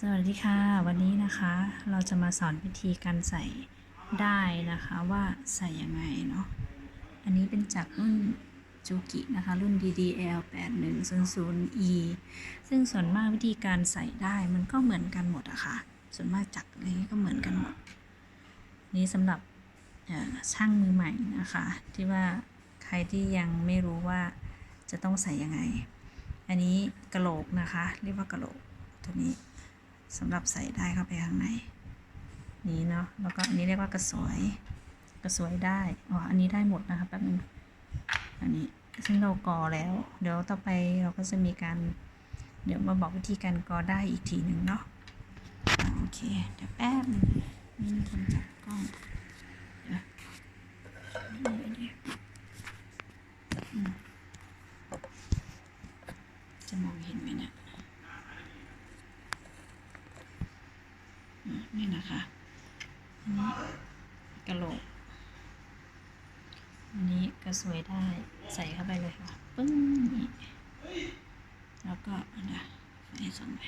สวัสดีค่ะ วันนี้นะคะเราจะมาสอนวิธีการใส่ได้นะคะว่าใส่ยังไงเนาะอันนี้เป็นจากรุ่นจูกินะคะ รุ่น DDL 8100E ซึ่งส่วนมากวิธีการใส่ได้มันก็เหมือนกันหมดอะค่ะ ส่วนมากจักรอะไรนี้ก็เหมือนกันหมด นี้สำหรับช่างมือใหม่นะคะ ที่ว่าใครที่ยังไม่รู้ว่าจะต้องใส่ยังไง อันนี้กระโหลกนะคะ เรียกว่ากระโหลกตัวนี้ สำหรับใส่ได้เข้าไปข้างในนี้เนาะแล้วก็อันนี้เรียกว่ากระสวยกระสวยได้อ๋ออันนี้ได้หมดนะคะแป๊บนึงอันนี้ซึ่งเรากอแล้ว เดี๋ยวต่อไปเราก็จะมีการ เดี๋ยวมาบอกวิธีการกอได้อีกทีหนึ่งเนาะโอเค เดี๋ยวแป๊บนึงมีคนจับกล้อง เดี๋ยวนี่ไว้เดี๋ยวอืมจะมองเห็นไหมเนี่ย อืม นี่นะคะอันนี้กระโหลกอันนี้ก็สวยได้ใส่เข้าไปเลยค่ะปึ้งนี่แล้วก็นะไฟส่องไป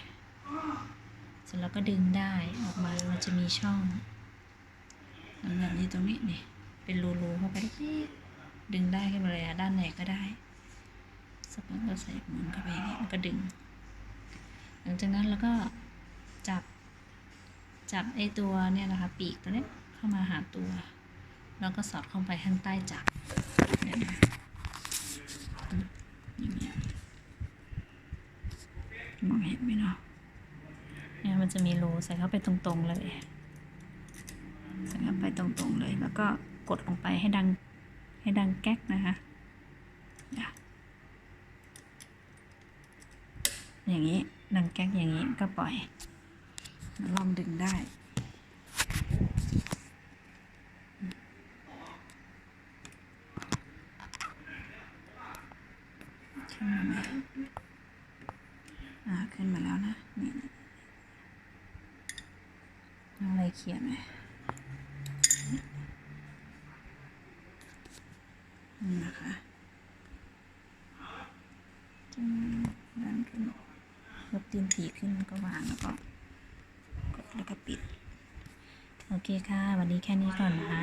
เสร็จแล้วก็ดึงได้ออกมามันจะมีช่องแบบนี้ตรงนี้นี่เป็นรูๆเข้าไปเล็กๆดึงได้ขึ้นมาเลยอะด้านไหนก็ได้สักพักก็ใส่หมุนเข้าไปอย่างเงี้ยมันก็ดึง หลังจากนั้นแล้วก็จับ จับไอตัวเนี่ยนะคะปีกตัวนี้เข้ามาหาตัว แล้วก็สอดเข้าไปข้างใต้จักรเนี่ยนะอย่างเงี้ยมองเห็นไหมเนาะเนี่ยมันจะมีรูใส่เข้าไปตรงๆเลยใส่เข้าไปตรงๆเลย แล้วก็กดลงไปให้ดังให้ดังแก๊กนะคะอย่างนี้ดังแก๊กอย่างนี้ก็ปล่อย ลองดึงได้ ขึ้นมาไหมอ่า ขึ้นมาแล้วนะ นี่เอาอะไรเขียนไหมนี่นะคะจึงดันขึ้นยกตีนผีขึ้นก็วางแล้วก็ แล้วก็ปิด โอเคค่ะ วันนี้แค่นี้ก่อนนะคะ